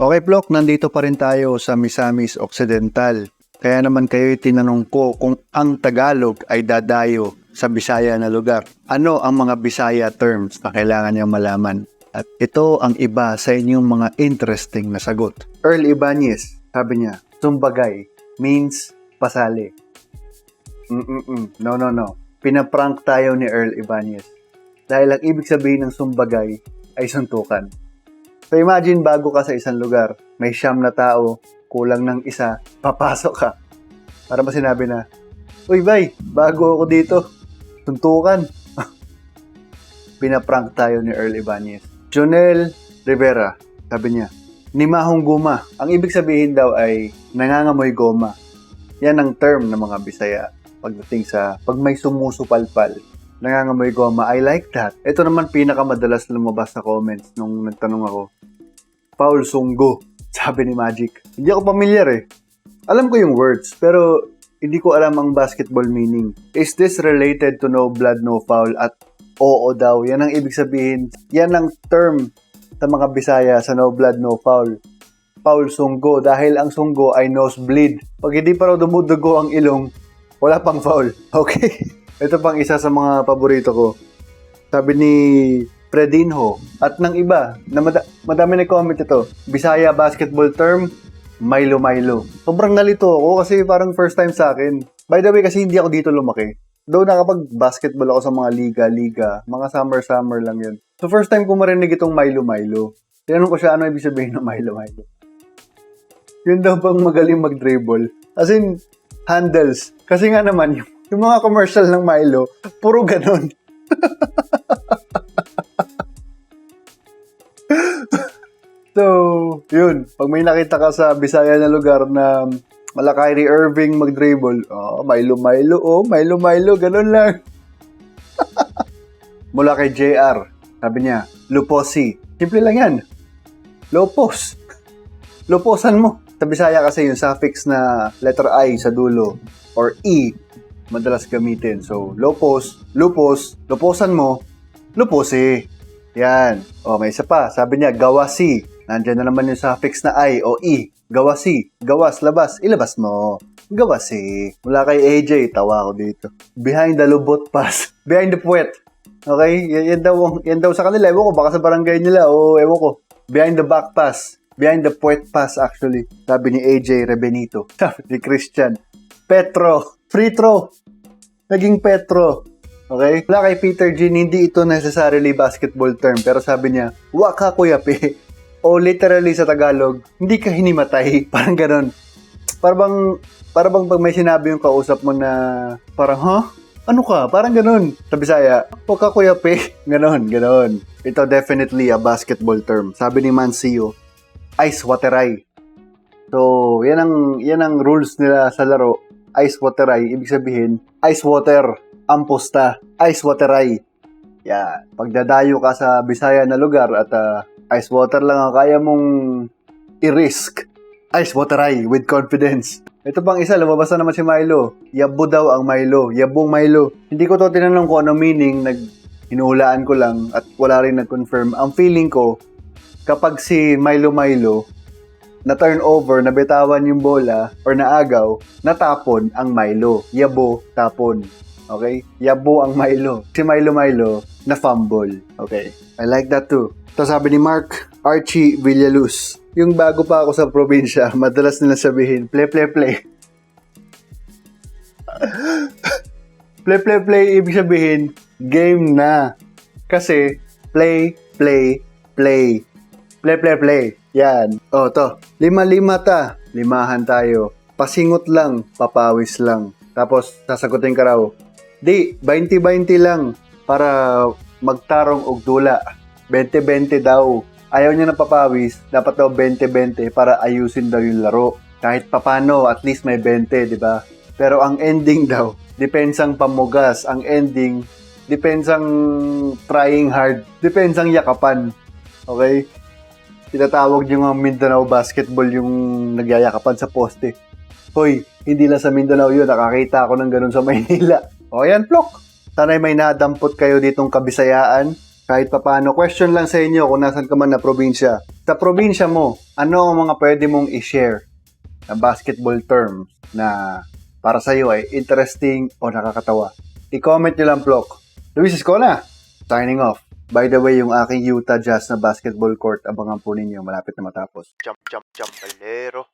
Okay, Plok, nandito pa rin tayo sa Misamis Occidental. Kaya naman kayo tinanong ko kung ang Tagalog ay dadayo sa Bisaya na lugar. Ano ang mga Bisaya terms na kailangan niyang malaman? At ito ang iba sa inyong mga interesting na sagot. Earl Ibanez, sabi niya, Sumbagay means pasali. Mm-mm-mm. No, no, no. Pinaprank tayo ni Earl Ibanez. Dahil ang ibig sabihin ng sumbagay ay suntukan. So imagine bago ka sa isang lugar, may siyam na tao, kulang ng isa, papasok ka. Para ba sinabi na, Uy, bay, bago ako dito, suntukan. Pinaprank tayo ni Earl Ibanez. Jonel Rivera, sabi niya, Nimahong guma. Ang ibig sabihin daw ay nangangamoy goma. Yan ang term ng mga Bisaya pagdating sa pag may sumusupalpal. Nangangamoy goma. I like that. Ito naman pinakamadalas lumabas sa comments nung nagtanong ako. Paul Sunggo, sabi ni Magic. Hindi ako familiar eh. Alam ko yung words, pero hindi ko alam ang basketball meaning. Is this related to no blood, no foul? At oo daw. Yan ang ibig sabihin. Yan ang term sa mga Bisaya sa no blood, no foul. Paul Sunggo dahil ang sunggo ay nosebleed. Pag hindi pa raw dumudugo ang ilong, wala pang foul. Okay? Ito pang isa sa mga paborito ko. Sabi ni Fredinho at ng iba na mada- madami na comment ito. Bisaya basketball term, Milo Milo. Sobrang nalito ako kasi parang first time sa akin. By the way, kasi hindi ako dito lumaki. Though nakapag-basketball ako sa mga liga-liga, mga summer-summer lang yun. So first time ko marinig itong Milo Milo. Tinanong ko siya ano ibig sabihin ng Milo Milo. Yun daw bang magaling mag-dribble. As in, handles. Kasi nga naman, yung, yung mga commercial ng Milo, puro ganon. so, yun. Pag may nakita ka sa Bisaya na lugar na mala Kyrie Irving mag-dribble, oh, Milo Milo, oh, Milo Milo, ganon lang. Mula kay JR, sabi niya, Luposi. Simple lang yan. Lopos. Loposan mo. Sa Bisaya kasi yung suffix na letter I sa dulo or E madalas gamitin. So, lopos, lupos, loposan mo, luposi. Yan. O, may isa pa. Sabi niya, gawasi. Nandiyan na naman yung suffix na I o E. Gawasi. Gawas, labas. Ilabas mo. Gawasi. Mula kay AJ, tawa ako dito. Behind the lubot pass. Behind the puwet. Okay? Yan, yan, daw, yan daw sa kanila. Ewan ko, baka sa barangay nila. O, ewan ko. Behind the back pass. Behind the puwet pass, actually. Sabi ni AJ Rebenito. Sabi ni Christian. Petro. Free throw. Naging Petro. Okay? Wala kay Peter Jean, hindi ito necessarily basketball term. Pero sabi niya, waka kuyapi. O literally sa Tagalog, hindi ka hinimatay. Parang ganon. Para bang, para bang pag may sinabi yung kausap mo na, parang, huh? Ano ka? Parang ganon. Sa Bisaya, waka kuyapi. Ganon, ganon. Ito definitely a basketball term. Sabi ni Mancio, ice wateray. So, yan ang, yan ang rules nila sa laro. Ice wateray. Ibig sabihin, ice water ang pusta, ice wateray. Yan. Pagdadayo ka sa Bisaya na lugar at ah, ice water lang ang kaya mong i-risk. Ice wateray with confidence. Ito pang isa, lumabas na naman si Milo. Yabo daw ang Milo. Yabong Milo. Hindi ko to tinanong kung ano meaning. Nag, hinuhulaan ko lang at wala rin nag-confirm. Ang feeling ko, kapag si Milo Milo na turn over, nabitawan yung bola or naagaw, natapon ang Milo. Yabo, tapon. Okay? Yabo ang Milo. Si Milo Milo na fumble. Okay? I like that too. Ito sabi ni Mark Archie Villaluz. Yung bago pa ako sa probinsya, madalas nila sabihin, play, play, play. play, play, play, ibig sabihin, game na. Kasi, play, play, play. Play, play, play. Yan. O, to. Lima-lima ta. Limahan tayo. Pasingot lang, papawis lang. Tapos, sasagutin ka raw. Di, 20-20 lang para magtarong og dula. 20-20 daw. Ayaw niya ng papawis, dapat daw 20-20 para ayusin daw yung laro. Kahit papano, at least may 20, di ba? Pero ang ending daw, depensang pamugas. Ang ending, depensang trying hard. Depensang yakapan. Okay? Tinatawag yung mga Mindanao basketball yung nagyayakapan sa poste. Hoy, hindi lang sa Mindanao yun. Nakakita ako ng ganun sa Maynila. O yan, Plok. Sana'y may nadampot kayo ditong kabisayaan kahit papano, question lang sa inyo kung nasan ka man na probinsya. Sa probinsya mo, ano ang mga pwede mong i-share na basketball terms na para sa iyo ay interesting o nakakatawa? I-comment nyo lang, Plok. Luis Escola, signing off. By the way, yung aking Utah Jazz na basketball court, abangan po ninyo, malapit na matapos. Jump, jump, jump, palero.